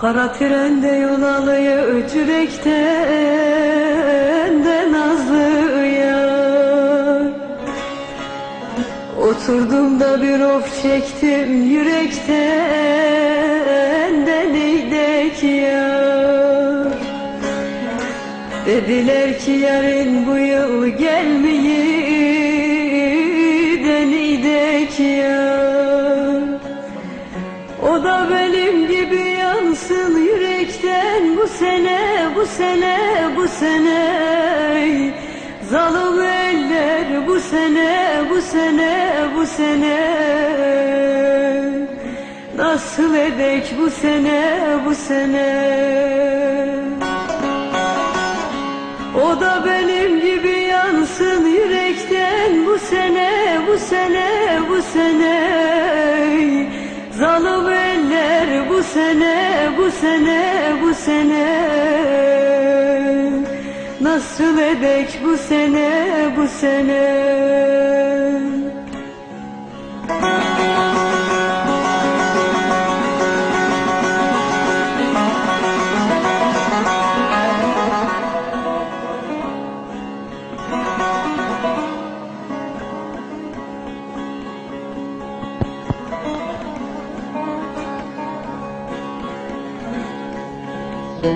Kara trende yol alıyor yürekten de nazlı yar Oturdum da bir of çektim yürekten de neydek yar Dediler ki yarın bu yıl yansın yürekten bu sene bu sene bu sene. Zalim eller bu sene bu sene bu sene. Nasıl edek bu sene bu sene? O da benim gibi yansın yürekten bu sene bu sene bu sene. Zalim eller bu sene sene bu sene. Nasıl edek bu sene bu sene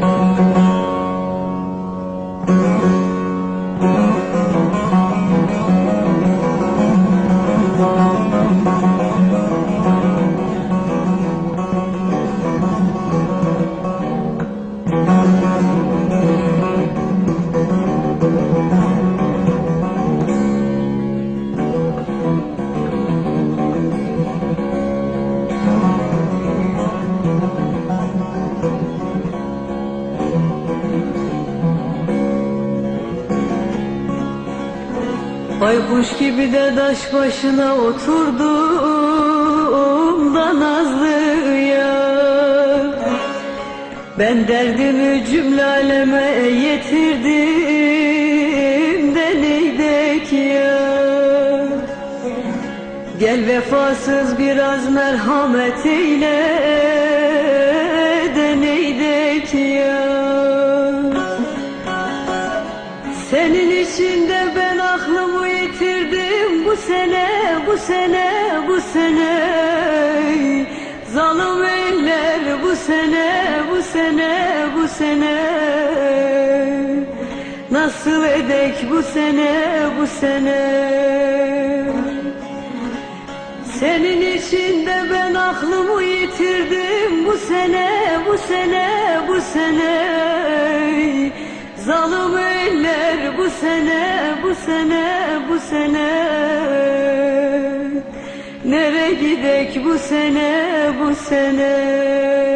Música Baykuş gibi de taş başına oturdum da nazlı yar Ben derdimi cümle aleme yetirdim de neydek yar Gel vefasız biraz merhamet eyle sene, bu sene, bu sene. Zalim eller bu sene, bu sene, bu sene. Nasıl edek bu sene, bu sene? Senin için de ben aklımı yitirdim. Bu sene, bu sene, bu sene. Zalim eller bu sene, bu sene, bu sene gidek bu sene, bu sene